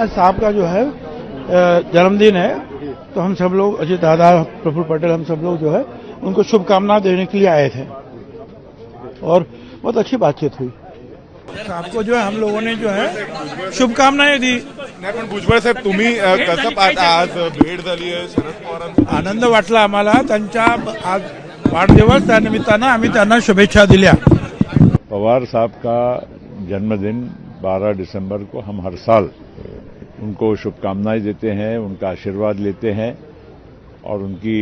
आज साहब का जो है जन्मदिन है तो हम सब लोग अजय दादा प्रफुल्ल पटेल हम सब लोग जो है उनको शुभकामना देने के लिए आए थे। और बहुत अच्छी बातचीत हुई। साहब को जो है हम लोगों ने जो है शुभकामनाएँ दी। नाही पण भुजबळ साहेब तुम्ही अ, कसं पाहता? आज भेट झाली आहे शरद पवारांची आनंद वाटला आम्हाला. त्यांच्या आज वाढदिवस त्यानिमित्तानं आम्ही त्यांना शुभेच्छा दिल्या. पवार साहब का जन्मदिन 12 दिसंबर को हम हर साल उनको शुभकामनाएं देते हैं उनका आशीर्वाद लेते हैं और उनकी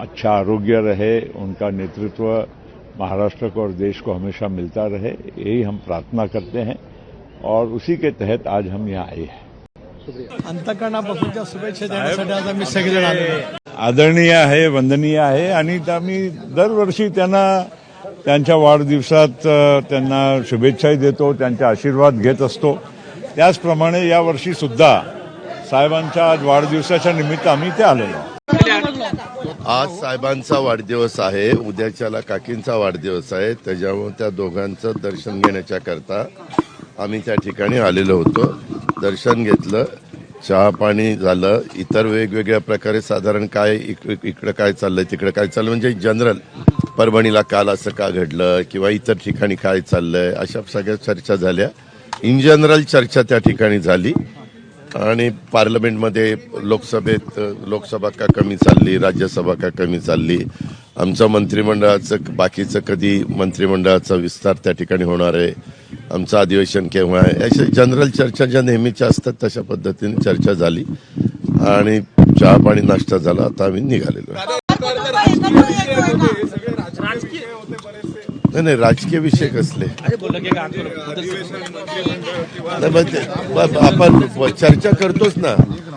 अच्छा आरोग्य रहे उनका नेतृत्व महाराष्ट्र को और देश को हमेशा मिलता रहे यही हम प्रार्थना करते हैं और उसी के तहत आज हम यहाँ आए हैं। अंतकरणापासूनच्या शुभेच्छा देण्यासाठी आज आम्ही सगळेजण आलेलो आहे. आदरणीय आहे वंदनीय आहे आणि आम्ही दरवर्षी त्यांना त्यांच्या वाढदिवसात त्यांना शुभेच्छाही देतो त्यांचे आशीर्वाद घेत असतो. त्याचप्रमाणे यावर्षी सुद्धा साहेबांच्या आज वाढदिवसाच्या निमित्त आम्ही इथे आलेलो आज साहेबांचा वाढदिवस आहे उद्याच्याला काकींचा वाढदिवस आहे. त्याच्यामुळे त्या दोघांचं दर्शन घेण्याच्या करता आम्ही त्या ठिकाणी आलेलो होतो. दर्शन घेतलं चहा पाणी झालं. इतर वेगवेगळ्या प्रकारे साधारण काय इक- इकडं काय चाललंय तिकडं काय चाललं म्हणजे जनरल परभणीला काल असं का घडलं किंवा इतर ठिकाणी काय चाललंय अशा सगळ्या चर्चा झाल्या. इन जनरल चर्चा त्या ठिकाणी झाली आणि पार्लमेंटमध्ये लोकसभेत लोकसभा का कमी चालली राज्यसभा का कमी चालली आमचं मंत्रिमंडळाचं बाकीचं कधी मंत्रिमंडळाचा विस्तार त्या ठिकाणी होणार आहे आमचं अधिवेशन केव्हा आहे अशा जनरल चर्चा ज्या नेहमीच्या असतात तशा पद्धतीने चर्चा झाली आणि चहा पाणी नाश्ता झाला आता आम्ही निघालेलो आहे. नाही नाही राजकीय विषय कसले मग आपण चर्चा करतोच ना.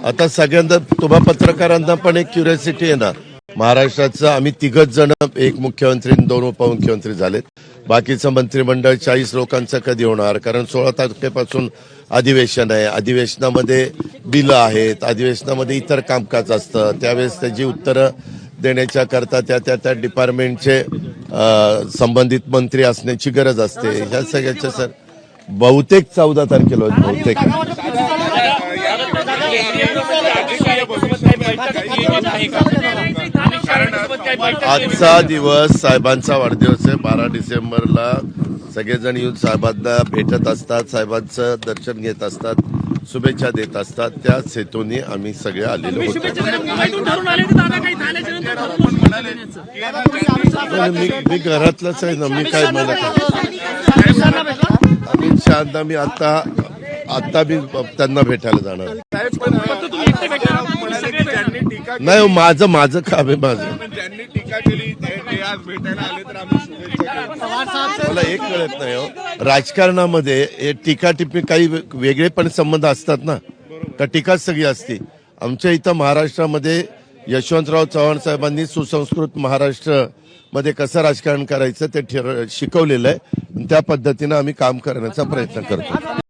आता सगळ्यांना तुम्हा पत्रकारांना पण एक क्युरियोसिटी आहे ना. महाराष्ट्राचं आम्ही तिघच जण एक मुख्यमंत्री दोन उपमुख्यमंत्री झालेत. बाकीचं मंत्रिमंडळ चाळीस लोकांचं कधी होणार? कारण सोळा तारखेपासून अधिवेशन आहे. अधिवेशनामध्ये बिलं आहेत. अधिवेशनामध्ये इतर कामकाज असतं. त्यावेळेस त्याची उत्तरं देण्याच्या करता त्या त्या त्या डिपार्टमेंटचे संबंधित मंत्री असण्याची गरज असते ह्या सगळ्याच्या सर बहुतेक चौदा तारखेला होत बहुतेक आजचा दिवस साहेबांचा वाढदिवस आहे बारा डिसेंबरला सगळेजण येऊन साहेबांना भेटत असतात साहेबांचं दर्शन घेत असतात शुभेच्छा देत असतात त्याच हेतूने आम्ही सगळे आलेलो होतो मी घरातलंच आहे ना मी काय मला अमित शहाना मी आता आता मी त्यांना भेटायला जाणार. नाही हो, माझं माझं काम आहे माझं. केली ज्यांनी टीका केली ते ते आज भेटायला आले तर आम्ही शुभेच्छा देऊ. मला एक कळत नाही हो. राजकारणामध्ये हे टीका टिप्पणी काही वेगळे पण संबंध असतात ना? का टीकाच सगळी असते? आमच्या इथं महाराष्ट्रामध्ये यशवंतराव चव्हाण साहेबांनी सुसंस्कृत महाराष्ट्रमध्ये कसं राजकारण करायचं ते ठर शिकवलेलं आहे. आणि त्या पद्धतीनं आम्ही काम करण्याचा प्रयत्न करतो.